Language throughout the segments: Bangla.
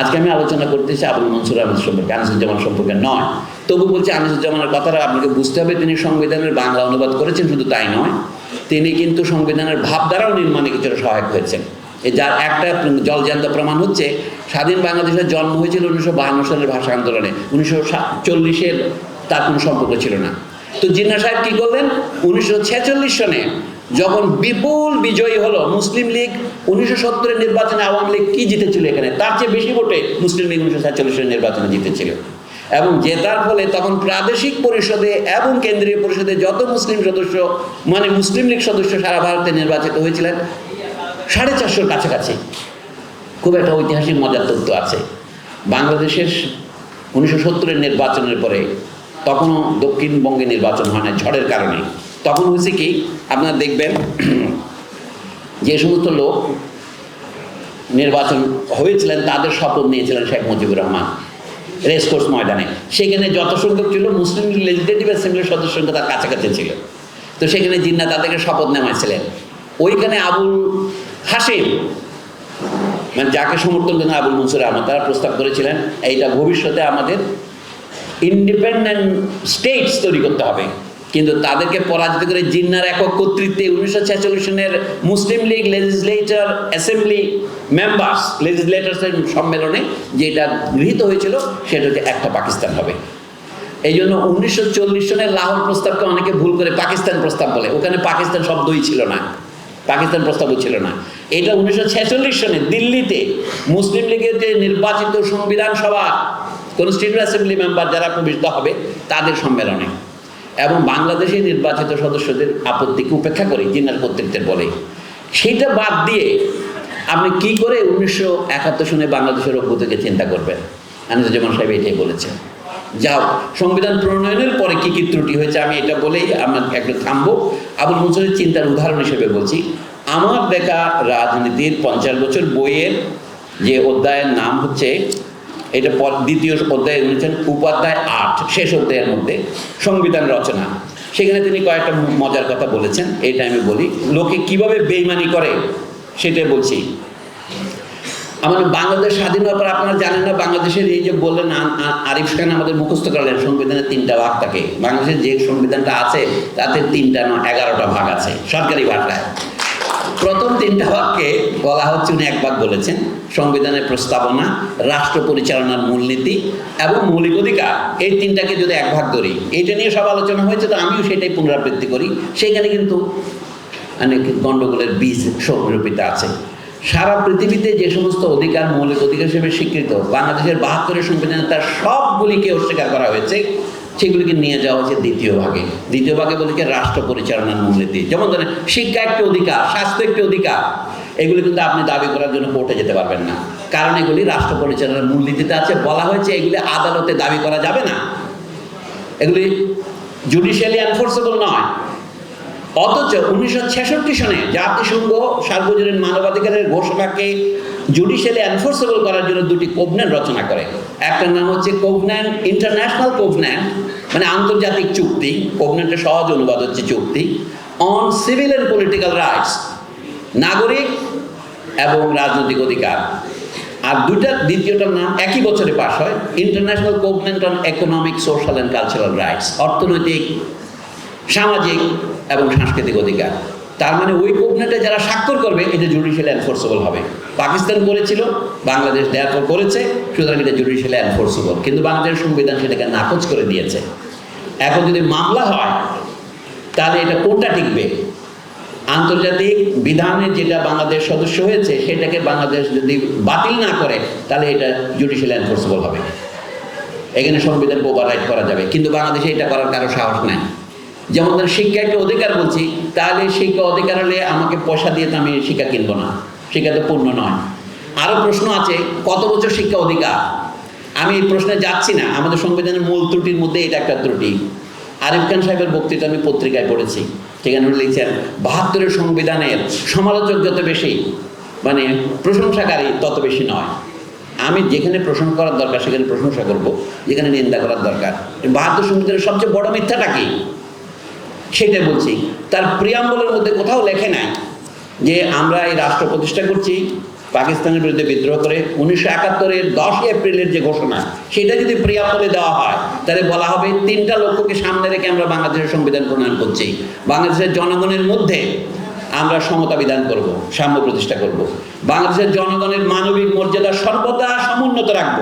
আজকে আমি আলোচনা করতেছি আবুল মনসুর আহমদ সম্পর্কে, আনিসুজ্জামান সম্পর্কে নয়। তবু বলছি, আনিসুজ্জামানের কথাটা আপনাকে বুঝতে হবে, তিনি সংবিধানের বাংলা অনুবাদ করেছেন, শুধু তাই নয়, তিনি কিন্তু সংবিধানের ভাবধারাও নির্মাণে কিছুটা সহায়ক হয়েছেন। যার একটা জলজান্ত প্রমাণ হচ্ছে, স্বাধীন বাংলাদেশের জন্ম হয়েছিল উনিশশো বাহান্ন সালের ভাষা আন্দোলনে। উনিশশো চল্লিশের তার কোনো সম্পর্ক ছিল না। তো জিন্না সাহেব কি করলেন? উনিশশো ছেচল্লিশ সনে যখন বিপুল বিজয়ী হলো মুসলিম লীগ, উনিশশো সত্তরের নির্বাচনে আওয়ামী লীগ কি জিতেছিল এখানে? তার চেয়ে বেশি ভোটে মুসলিম লীগ উনিশশো ছেচল্লিশের নির্বাচনে জিতেছিল। এবং জেতার ফলে তখন প্রাদেশিক পরিষদে এবং কেন্দ্রীয় পরিষদে যত মুসলিম সদস্য মানে মুসলিম লীগ সদস্য সারা ভারতে নির্বাচিত হয়েছিলেন, সাড়ে চারশোর কাছাকাছি। খুব একটা ঐতিহাসিক মজার তথ্য আছে। বাংলাদেশের উনিশশো সত্তরের নির্বাচনের পরে তখনও দক্ষিণবঙ্গে নির্বাচন হয় না ঝড়ের কারণে। তখন হয়েছে কি, আপনারা দেখবেন যে সমস্ত লোক নির্বাচন হয়েছিলেন, তাদের শপথ নিয়েছিলেন শেখ মুজিবুর রহমান রেসকোর্স ময়দানে। সেখানে যত সংখ্যক ছিল, মুসলিম লেজিসলেটিভ অ্যাসেম্বলির সদস্য সংখ্যা তার কাছাকাছি ছিল। তো সেখানে জিন্না তাদেরকে শপথ নেওয়াইছিলেন। ওইখানে আবুল হাসিম মানে যাকে সমর্থন করেন আবুল মনসুর আহমদ, তারা প্রস্তাব করেছিলেন, এইটা ভবিষ্যতে আমাদের ইন্ডিপেন্ডেন্ট স্টেটস তৈরি করতে হবে। কিন্তু তাদেরকে পরাজিত করে জিন্নার একক কর্তৃত্বে উনিশশো ছেচল্লিশ সনের Muslim League legislator assembly members লেজিসলেটার্সের সম্মেলনে যেটা গৃহীত হয়েছিল, সেটা হচ্ছে একটা পাকিস্তান হবে। এই জন্য উনিশশো চল্লিশ সনের লাহোর প্রস্তাবকে অনেকে ভুল করে পাকিস্তান প্রস্তাব বলে। ওখানে পাকিস্তান শব্দই ছিল না। পাকিস্তান প্রস্তাবও ছিল না। এটা উনিশশো ছেচল্লিশ সনে দিল্লিতে মুসলিম লীগের যে নির্বাচিত সংবিধান সভা কনস্টিটিউট অ্যাসেম্বলি মেম্বার যারা প্রবেশিত হবে, তাদের সম্মেলনে। এবং বাংলাদেশে নির্বাচিত সদস্যদের আপত্তিকে উপেক্ষা করে জিন্নার কর্তৃত্বের বলে। সেইটা বাদ দিয়ে আপনি কি করে উনিশশো একাত্তর সনে বাংলাদেশের অভ্যুদয়কে চিন্তা করবেন? আনিসুজ্জামান সাহেব এটাই বলেছেন। যাও, সংবিধান প্রণয়নের পরে কি কি ত্রুটি হয়েছে আমি এটা বলেই আমার একটু থামবো। আবুল মনসুরের চিন্তার উদাহরণ হিসেবে বলছি, আমার দেখা রাজনীতির পঞ্চাশ বছর বইয়ের যে অধ্যায়ের নাম হচ্ছে এটা দ্বিতীয় অধ্যায় বলেছেন উপাধ্যায় আট, শেষ অধ্যায়ের মধ্যে সংবিধান রচনা। সেখানে তিনি কয়েকটা মজার কথা বলেছেন, এটা আমি বলি। লোকে কীভাবে বেইমানি করে, সেটাই বলছি। আমাদের বাংলাদেশ স্বাধীন হওয়ার পর আপনারা জানেন না, বাংলাদেশের এই যে বললেন আরিফ খান আমাদের মুখস্থ করলেন, সংবিধানের তিনটা ভাগ থাকে। বাংলাদেশের যে সংবিধানটা আছে, তাতে তিনটা নয় এগারোটা ভাগ আছে, সরকারি ভাষায়। প্রথম তিনটা ভাগকে বলা হচ্ছে উনি এক ভাগ বলেছেন, সংবিধানের প্রস্তাবনা, রাষ্ট্র পরিচালনার মূলনীতি এবং মৌলিক অধিকার। এই তিনটাকে যদি এক ভাগ ধরি এইটা নিয়ে সব আলোচনা হয়েছে, তো আমিও সেটাই পুনরাবৃত্তি করি। সেখানে কিন্তু অনেক গণ্ডগোলের বীজ সংরূপিত আছে। সারা পৃথিবীতে যে সমস্ত অধিকার, মৌলিক অধিকার হিসেবে স্বীকৃত, বাংলাদেশের বাহাত্তরের সংবিধানে তার সবগুলিকে অস্বীকার করা হয়েছে। সেগুলিকে নিয়ে যাওয়া হয়েছে দ্বিতীয় ভাগে। দ্বিতীয় ভাগে বলেছে রাষ্ট্র পরিচালনার মূলনীতি যেমন ধরেন, শিক্ষা একটি অধিকার, স্বাস্থ্য একটি অধিকার। এগুলি কিন্তু আপনি দাবি করার জন্য কোর্টে যেতে পারবেন না। কারণ এগুলি রাষ্ট্র পরিচালনার মূলনীতিতে আছে। বলা হয়েছে এগুলি আদালতে দাবি করা যাবে না। এগুলি জুডিশিয়ালি এনফোর্সেবল নয়। অথচ উনিশশো ছেষট্টি সনে জাতিসংঘ সার্বজনীন মানবাধিকারের ঘোষণাকে জুডিশিয়ালি এনফোর্সেবল করার জন্য দুটি কোভন্যান্ট রচনা করে। একটার নাম হচ্ছে কোভন্যান্ট ইন্টারন্যাশনাল কোভন্যান্ট মানে আন্তর্জাতিক চুক্তি কোভন্যান্টের সহজ অনুবাদ হচ্ছে চুক্তি on civil and political rights নাগরিক এবং রাজনৈতিক অধিকার। আর দুইটা, দ্বিতীয়টার নাম একই বছরে পাশ হয় international covenant on economic social and cultural rights অর্থনৈতিক, সামাজিক এবং সাংস্কৃতিক অধিকার। তার মানে ওই কোভনেন্টে যারা স্বাক্ষর করবে, এটা জুডিশিয়াল এনফোর্সেবল হবে। পাকিস্তান করেছিল, বাংলাদেশ দেওয়ার পর করেছে, সুতরাং এটা জুডিশিয়াল এনফোর্সেবল কিন্তু বাংলাদেশের সংবিধান সেটাকে নাকচ করে দিয়েছে। এখন যদি মামলা হয়, তাহলে এটা কোনটা টিকবে? আন্তর্জাতিক বিধানে যেটা বাংলাদেশ সদস্য হয়েছে, সেটাকে বাংলাদেশ যদি বাতিল না করে, তাহলে এটা জুডিশিয়াল এনফোর্সেবল হবে। এখানে সংবিধানকে ওভাররাইট করা যাবে। কিন্তু বাংলাদেশে এটা করার কারও সাহস নাই। যেমন শিক্ষা একটা অধিকার বলছি, তাহলে শিক্ষা অধিকার হলে আমাকে পয়সা দিয়ে তো আমি শিক্ষা কিনবো না। শিক্ষা তো পূর্ণ নয়। আরও প্রশ্ন আছে, কত বছর শিক্ষা অধিকার? আমি এই প্রশ্নে যাচ্ছি না, আমাদের সংবিধানের মূল ত্রুটির মধ্যে এটা একটা ত্রুটি। আরিফ খান সাহেবের বক্তৃতা আমি পত্রিকায় পড়েছি, সেখানে উনি লিখছেন, বাহাত্তরের সংবিধানের সমালোচক যত বেশি মানে প্রশংসাকারী তত বেশি নয়। আমি যেখানে প্রশংসা করার দরকার, সেখানে প্রশংসা করব, যেখানে নিন্দা করার দরকার। বাহাত্তর সংবিধানের সবচেয়ে বড় মিথ্যাটা কি? সেটাই বলছি। তার প্রিয়াম্বলের মধ্যে কোথাও লেখে নাই যে আমরা এই রাষ্ট্র প্রতিষ্ঠা করছি, পাকিস্তানের বিরুদ্ধে বিদ্রোহ করে, উনিশশো একাত্তরের দশই এপ্রিলের যে ঘোষণা, সেটা যদি প্রিয়াপলে দেওয়া হয়, তাহলে বলা হবে তিনটা লক্ষ্যকে সামনে রেখে আমরা বাংলাদেশের সংবিধান প্রণয়ন করছি। বাংলাদেশের জনগণের মধ্যে আমরা সমতা বিধান করব, সাম্য প্রতিষ্ঠা করব। বাংলাদেশের জনগণের মানবিক মর্যাদা সর্বদা সমুন্নত রাখব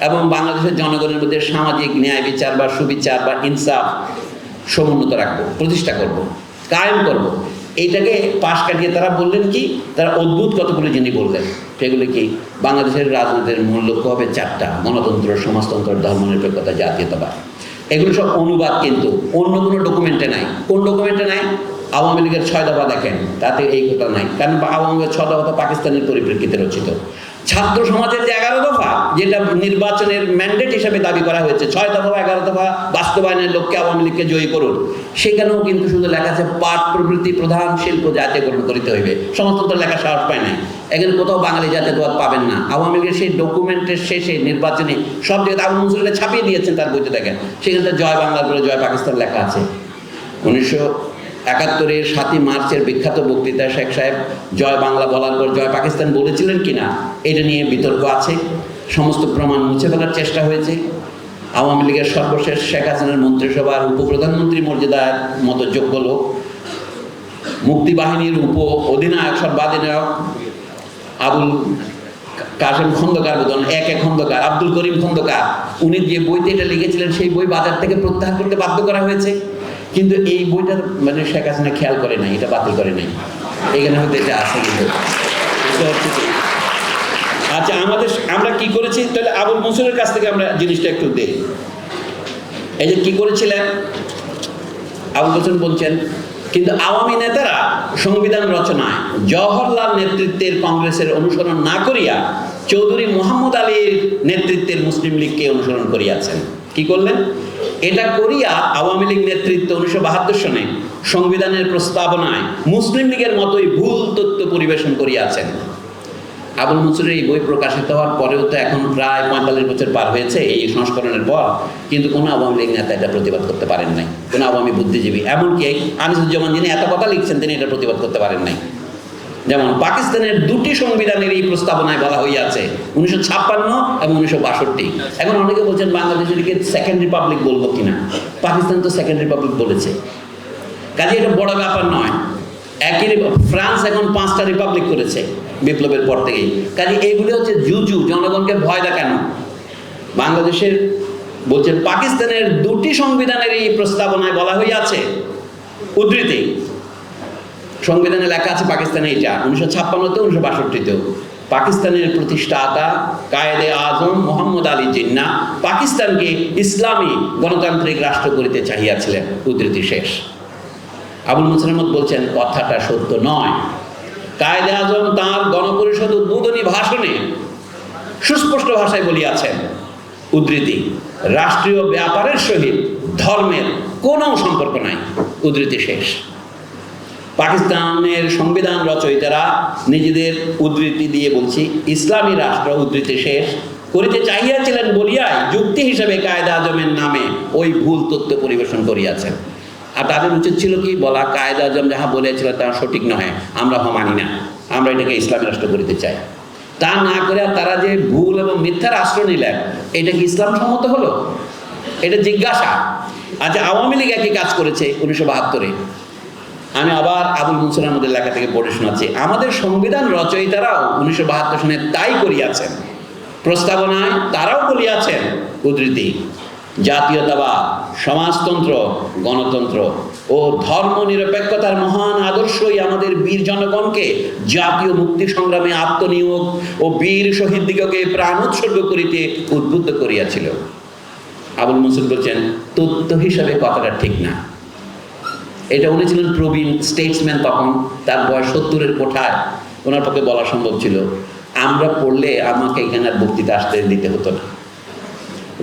এবং বাংলাদেশের জনগণের মধ্যে সামাজিক ন্যায় বিচার বা সুবিচার বা ইনসাফ সমুন্নত রাখব, প্রতিষ্ঠা করব, কায়েম করব। এইটাকে পাশ কাটিয়ে তারা বললেন কি? তারা অদ্ভুত কতগুলো জিনিস বললেন। সেগুলো কি? বাংলাদেশের রাজনীতির মূল লক্ষ্য হবে চারটা, গণতন্ত্র, সমাজতন্ত্র, ধর্মনিরপেক্ষতা, জাতীয়তাবাদ। এগুলো সব অনুবাদ কিন্তু। অন্য কোনো ডকুমেন্টে নাই। কোন ডকুমেন্টে নাই? আওয়ামী লীগের ছয় দফা দেখেন, তাতে এই কথা নাই। কারণ আওয়ামী লীগের ছয় দফা তো পাকিস্তানের পরিপ্রেক্ষিতে রচিত। ছাত্র সমাজের যে এগারো দফা, যেটা নির্বাচনের ম্যান্ডেট হিসেবে দাবি করা হয়েছে, ছয় দফা এগারো দফা বাস্তবায়নের লক্ষ্যে আওয়ামী লীগকে জয়ী করুন। সেখানেও কিন্তু শুধু লেখা আছে, পাট প্রভৃতি প্রধান শিল্প জাতীয়করণ করিতে হইবে। সমস্ত তো লেখা সাহস পায় নাই। এখানে কোথাও বাঙালি জাতীয়তাবাদ পাবেন না। আওয়ামী লীগের সেই ডকুমেন্টের শেষে নির্বাচনে সব জায়গায় আবুল মনসুরকে ছাপিয়ে দিয়েছেন তার বইতে দেখেন সেখানে জয় বাংলার জয় পাকিস্তান লেখা আছে। উনিশশো একাত্তরের সাতই মার্চের বিখ্যাত বক্তৃতায় শেখ সাহেব, জয় বাংলা বলার পর জয় পাকিস্তান বলেছিলেন কিনা, এটা নিয়ে বিতর্ক আছে। সমস্ত প্রমাণ মুছে ফেলার চেষ্টা হয়েছে। আওয়ামী লীগের সর্বশেষ শেখ হাসিনার মন্ত্রিসভার উপপ্রধানমন্ত্রী মর্যাদার মতো যোগ্য লোক। মুক্তিবাহিনীর উপ অধিনায়ক সর্বাধিনায়ক আবুল কাশেম খন্দকার বোধন এক এক খন্দকার। আব্দুল করিম খন্দকার, উনি যে বইতে এটা লিখেছিলেন, সেই বই বাজার থেকে প্রত্যাহার করতে বাধ্য করা হয়েছে। কিন্তু এই বইটার মানে শেখ হাসিনা খেয়াল করে নাই, এটা বাতিল করে নাই। এখানে হয়তো এটা আছে কিন্তু। আচ্ছা আমাদের আমরা কি করেছি? তাহলে আবুল মনসুরের কাছ থেকে আমরা জিনিসটা একটু দেই এই যে কি করেছিলেন? আবুল হোসেন বলছেন, কিন্তু আওয়ামী নেতারা সংবিধান রচনায় জওহরলাল নেতৃত্বের কংগ্রেসের অনুসরণ না করিয়া চৌধুরী মোহাম্মদ আলীর নেতৃত্বের মুসলিম লীগকে অনুসরণ করিয়াছেন। কি করলেন? এটা করিয়া আওয়ামী লীগ নেতৃত্ব উনিশশো বাহাত্তর সনে সংবিধানের প্রস্তাবনায় মুসলিম লীগের মতোই ভুল তথ্য পরিবেশন করিয়াছেন। আবুল মনসুরের এই বই প্রকাশিত হওয়ার পরেও তো এখন প্রায় পঁয়তাল্লিশ বছর পার হয়েছে এই সংস্করণের পর, কিন্তু কোনো আওয়ামী লীগ নেতা এটা প্রতিবাদ করতে পারেন নাই। কোনো আওয়ামী বুদ্ধিজীবী, এমনকি আনিসুজ্জামান যিনি এত কথা লিখছেন তিনি এটা প্রতিবাদ করতে পারেন নাই। যেমন পাকিস্তানের দুটি সংবিধানের এই প্রস্তাবনায় বলা হইয়াছে, উনিশশো ছাপ্পান্ন এবং উনিশশো বাষট্টি। এখন অনেকে বলছেন বাংলাদেশেরকে সেকেন্ড রিপাবলিক বলব কিনা? পাকিস্তান তো সেকেন্ড রিপাবলিক বলেছে। কাজে এটা বড় ব্যাপার নয়। একই ফ্রান্স এখন পাঁচটা রিপাবলিক করেছে বিপ্লবের পর থেকেই। কাজে এইগুলো হচ্ছে জুজু, জনগণকে ভয় দেখানো। বাংলাদেশের বলছেন পাকিস্তানের দুটি সংবিধানের এই প্রস্তাবনায় বলা হইয়াছে, উদ্ধৃতি। সংবিধানে লেখা আছে পাকিস্তানে এটা উনিশশো ছাপ্পান্নতে, উনিশশো বাষট্টিতেও। পাকিস্তানের প্রতিষ্ঠাতা কায়েদে আজম মোহাম্মদ আলী জিন্না পাকিস্তানকে ইসলামী গণতান্ত্রিক রাষ্ট্র করিতে চাহিয়াছিলেন। উদ্ধৃতি শেষ। আবুল মুসলামত বলছেন, কথাটা সত্য নয়। কায়েদে আজম তাঁর গণপরিষদ উদ্বোধনী ভাষণে সুস্পষ্ট ভাষায় বলিয়াছেন, উদ্ধৃতি, রাষ্ট্রীয় ব্যাপারের সহিত ধর্মের কোনো সম্পর্ক নাই। উদ্ধৃতি শেষ। পাকিস্তানের সংবিধান রচয়িতারা নিজেদের উদ্ধৃতি দিয়ে বলছি, ইসলামী রাষ্ট্র উদ্ধৃতি শেষ করিতে চাহিয়াছিলেন বলিয়াই যুক্তি হিসেবে কায়দা আজমের নামে ওই ভুল তথ্য পরিবেশন করিয়াছেন। আর তাদের উচিত ছিল কি? বলা, কায়দা আজম যাহা বলেছিল তা সঠিক নয় আমরা মানি না, আমরা এটাকে ইসলামী রাষ্ট্র করিতে চাই। তা না করে তারা যে ভুল এবং মিথ্যার আশ্রয় নিলেন, এটা কি ইসলাম সম্মত হলো? এটা জিজ্ঞাসা। আচ্ছা আওয়ামী লীগ একই কাজ করেছে উনিশশো বাহাত্তরে। আমি আবার আবুল মনসুর আমাদের লেখা থেকে পড়ে শোনাচ্ছি। আমাদের সংবিধান রচয়িতারাও উনিশশো বাহাত্তর সনে তাই করিয়াছেন। প্রস্তাবনায় তারাও বলিয়াছেন, উদ্ধৃতি, জাতীয়তাবাদ, সমাজতন্ত্র, গণতন্ত্র ও ধর্ম নিরপেক্ষতার মহান আদর্শই আমাদের বীর জনগণকে জাতীয় মুক্তি সংগ্রামে আত্মনিয়োগ ও বীর শহীদ দিগকে প্রাণ উৎসর্গ করিতে উদ্বুদ্ধ করিয়াছিল। আবুল মনসুর বলছেন, তথ্য হিসাবে কথাটা ঠিক না। এটা উনি ছিলেন প্রবীণ স্টেটসম্যান তখন, তার বয়স সত্তরের কোঠায়। ওনার পক্ষে বলা সম্ভব ছিল, আমরা পড়লে আমাকে এখানে আর বক্তৃতা আসতে দিতে হতো না।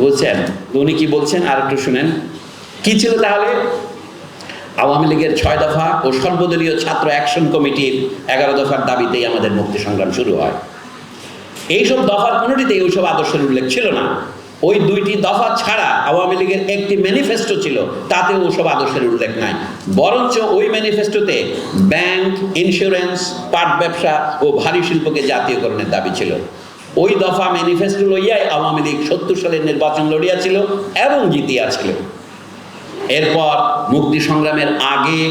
বুঝছেন? উনি কি বলছেন? আর একটু শুনেন। কি ছিল তাহলে? আওয়ামী লীগের ছয় দফা ও সর্বদলীয় ছাত্র অ্যাকশন কমিটির এগারো দফার দাবিতেই আমাদের মুক্তি সংগ্রাম শুরু হয়। এইসব দফার কোনোটিতেই ওইসব আদর্শের উল্লেখ ছিল না। ওই দুইটি দফা ছাড়া আওয়ামী লীগের একটি ম্যানিফেস্টো ছিল তাতে ওসব আদর্শের উল্লেখ নাই। বরঞ্চ ওই ম্যানিফেস্টোতে ব্যাংক ইন্স্যুরেন্স পাট ব্যবসা ও ভারী শিল্পকে জাতীয়করণের দাবি ছিল। ওই দফা ম্যানিফেস্টো লইয়াই আওয়ামী লীগ সত্তর সালের নির্বাচন লড়িয়াছিল এবং জিতিয়াছিল এরপর মুক্তি সংগ্রামের আগে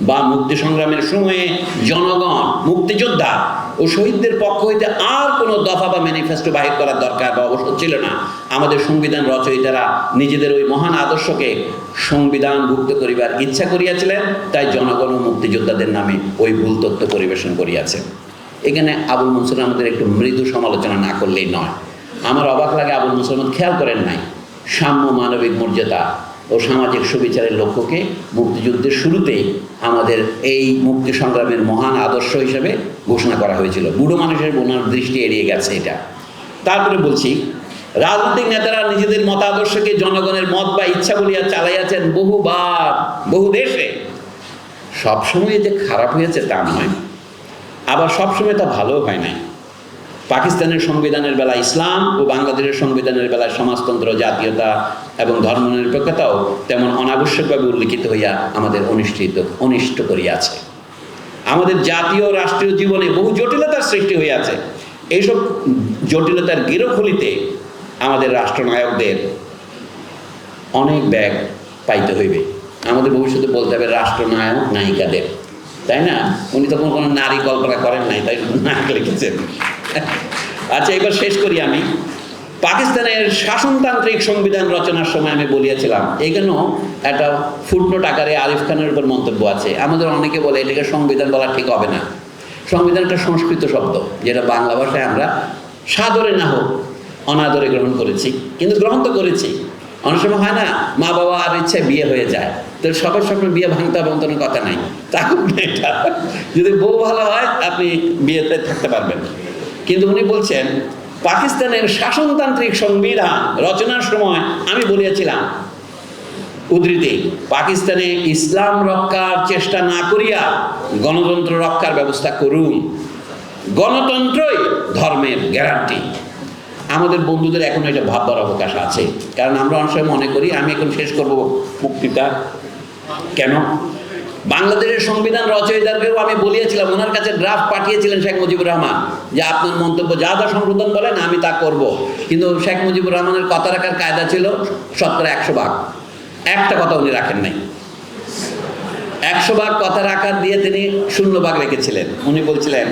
বা মুক্তি সংগ্রামের সময়ে জনগণ, মুক্তিযোদ্ধা ও শহীদদের পক্ষ হইতে আর কোনো দফা বা ম্যানিফেস্টো বাহির করার দরকার বা অবসর ছিল না। আমাদের সংবিধান রচয়িতারা নিজেদের ওই মহান আদর্শকে সংবিধানভুক্ত করিবার ইচ্ছা করিয়াছিলেন, তাই জনগণ ও মুক্তিযোদ্ধাদের নামে ওই ভুল তথ্য পরিবেশন করিয়াছে। এখানে আবুল মনসুর আমাদের একটু মৃদু সমালোচনা না করলেই নয়। আমার অবাক লাগে আবুল মুসলমান খেয়াল করেন নাই। সাম্য মানবিক মর্যাদা ও সামাজিক সুবিচারের লক্ষ্যকে মুক্তিযুদ্ধের শুরুতেই আমাদের এই মুক্তি সংগ্রামের মহান আদর্শ হিসেবে ঘোষণা করা হয়েছিল। বুড়ো মানুষের বোনার দৃষ্টি এড়িয়ে গেছে এটা। তারপরে বলছি, রাজনৈতিক নেতারা নিজেদের মতাদর্শকে জনগণের মত বা ইচ্ছা বলিয়া চালাইয়াছেন বহুবার, বহু দেশে। সবসময় যে খারাপ হয়েছে তা নয়। আবার সবসময় তা ভালো হয় নাই। পাকিস্তানের সংবিধানের বেলা ইসলাম ও বাংলাদেশের সংবিধানের বেলায় সমাজতন্ত্র, জাতীয়তা এবং ধর্মনিরপেক্ষতাও তেমন অনাবশ্যকভাবে উল্লিখিত হইয়া আমাদের অনুষ্ঠিত অনিষ্ট করিয়াছে। আমাদের জাতীয় রাষ্ট্রীয় জীবনে বহু জটিলতার সৃষ্টি হইয়াছে। এইসব জটিলতার গিরখলিতে আমাদের রাষ্ট্রনায়কদের অনেক ব্যাগ পাইতে হইবে। আমাদের ভবিষ্যতে বলতে হবে রাষ্ট্রনায়ক নায়িকাদের। তাই না? উনি তখন কোনো নারী কল্পনা করেন নাই, তাই নায়ক লিখেছেন। আচ্ছা এবার শেষ করি আমি। পাকিস্তানের শাসনতান্ত্রিক সংবিধান রচনার সময় আমি বলিয়াছিলাম, এখানেও একটা ফুটনোট আকারে আরিফ খানের উপর মন্তব্য আছে। আমাদের অনেকে বলে এটাকে সংবিধান বলা ঠিক হবে না। সংবিধান একটা সংস্কৃত শব্দ, যেটা বাংলা ভাষায় আমরা সাদরে না হোক, অনাদরে গ্রহণ করেছি, কিন্তু গ্রহণ তো করেছি। অনেক সময় হয় না, মা বাবা আর ইচ্ছায় বিয়ে হয়ে যায়, তো সবার স্বপ্ন বিয়ে ভাঙতে হবে কোনো কথা নাই। এটা, যদি বউ ভালো হয়, আপনি বিয়েতে থাকতে পারবেন। কিন্তু উনি বলছেন, পাকিস্তানের শাসনতান্ত্রিক সংবিধান রচনার সময় আমি বলিয়াছিলাম উদ্ধৃতি, পাকিস্তানে ইসলাম রক্ষার চেষ্টা না করিয়া গণতন্ত্র রক্ষার ব্যবস্থা করুন। গণতন্ত্রই ধর্মের গ্যারান্টি। আমাদের বন্ধুদের এখন এটা ভাববার অবকাশ আছে। কারণ আমরা অনেক সময় মনে করি, আমি এখন শেষ করব মুক্তিটা। কেন? বাংলাদেশের সংবিধান রচয়িতাকেও আমি বলিয়েছিলাম, ওনার কাছে ড্রাফট পাঠিয়েছিলেন শেখ মুজিবুর রহমান, যে আপনার মন্তব্য যা যা সংশোধন বলেন আমি তা করব। কিন্তু শেখ মুজিবুর রহমানের কথা রাখার কায়দা ছিল শতকরা একশো ভাগ। একটা কথা উনি রাখেন নাই। একশো ভাগ কথা রাখার দিয়ে তিনি শূন্য ভাগ রেখেছিলেন। উনি বলছিলেন,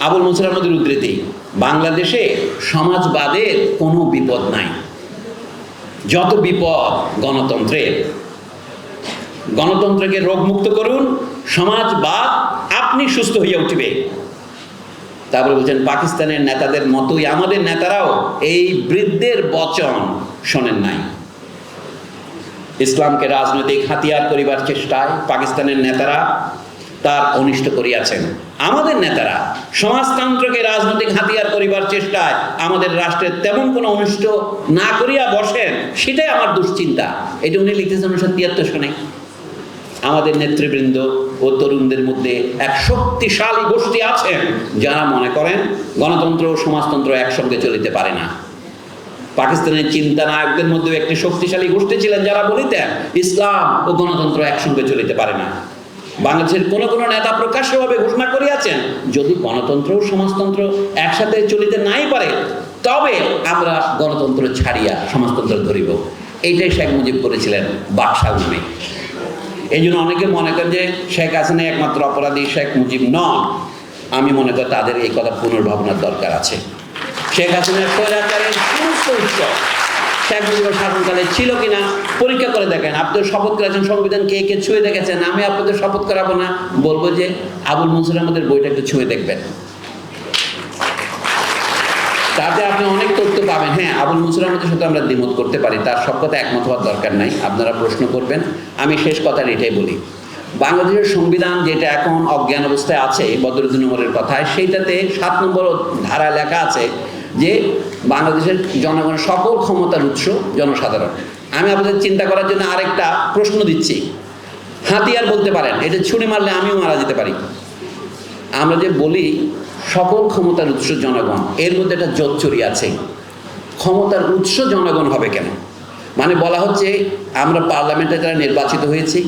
আবুল মনসুর আহমদের উদ্ধৃতি, বাংলাদেশে সমাজবাদের কোনো বিপদ নাই। যত বিপদ গণতন্ত্রের গণতন্ত্রকে রোগমুক্ত করুন সমাজবাদ আপনি সুস্থ হইয়া উঠবে। তারপরে বলছেন, পাকিস্তানের নেতাদের মতোই আমাদের নেতারাও এই বৃদ্ধের বচন শোনেন নাই। ইসলামকে রাজনৈতিক হাতিয়ার করিবার চেষ্টায় পাকিস্তানের নেতারা তার অনিষ্ট করিয়াছেন। আমাদের নেতারা সমাজতন্ত্রকে রাজনৈতিক হাতিয়ার করিবার চেষ্টায় আমাদের রাষ্ট্রের তেমন কোনো অনিষ্ট না করিয়া বসেন, সেটাই আমার দুশ্চিন্তা। এটা উনি লিখতেছেন উনিশশো তিয়াত্তর সনে। আমাদের নেতৃবৃন্দ ও তরুণদের মধ্যে এক শক্তিশালী গোষ্ঠী আছেন যারা মনে করেন গণতন্ত্র ও সমাজতন্ত্র একসঙ্গে চলিতে পারে না। পাকিস্তানের চিন্তা নায়কদের মধ্যে একটি শক্তিশালী গোষ্ঠী ছিলেন যারা বলিতেন, ইসলাম ও গণতন্ত্র একসঙ্গে চলিতে পারে না। বাংলাদেশের কোন কোন নেতা প্রকাশ্যভাবে ঘোষণা করিয়াছেন, যদি গণতন্ত্র ও সমাজতন্ত্র একসাথে চলিতে নাই পারে, তবে আমরা গণতন্ত্র ছাড়িয়া সমাজতন্ত্র ধরিব। এইটাই শেখ মুজিব করেছিলেন বাকশাল এই জন্য অনেকে মনে করেন যে শেখ হাসিনা একমাত্র অপরাধী শেখ মুজিব নন। আমি মনে করি তাদের এই কথা পুনর্ভাবনার দরকার আছে। শেখ হাসিনার স্বৈরাচারের সমস্ত উৎস শেখ মুজিবের শাসনকালে ছিল কিনা পরীক্ষা করে দেখেন। আপনি শপথ করেছেন, সংবিধান কে কে ছুঁয়ে দেখেছেন, আমি আপনাদের শপথ করাবো না। বলব যে আবুল মনসুর আমাদের বইটা একটু ছুঁয়ে দেখবেন। তাতে আপনি অনেক তথ্য পাবেন হ্যাঁ আবুল আহমদের সাথে আমরা দ্বিমত করতে পারি, তার সব কথা একমত হওয়ার দরকার নাই, আপনারা প্রশ্ন করবেন, আমি শেষ কথাটা এটাই বলি। বাংলাদেশের সংবিধান যেটা এখন অজ্ঞান অবস্থায় আছে বদরুদ্দিন উমরের কথায়, সেইটাতে সাত নম্বর ধারা লেখা আছে যে বাংলাদেশের জনগণের সকল ক্ষমতার উৎস জনসাধারণ। আমি আপনাদের চিন্তা করার জন্য আরেকটা প্রশ্ন দিচ্ছি। হাতিয়ার বলতে পারেন, এটা ছুরি মারলে আমিও মারা যেতে পারি। আমরা যে বলি সকল ক্ষমতার উৎস জনগণ, এর মধ্যে একটা জোচ্চুরি আছে। ক্ষমতার উৎস জনগণ হবে কেন? মানে বলা হচ্ছে আমরা পার্লামেন্টে যারা নির্বাচিত হয়েছি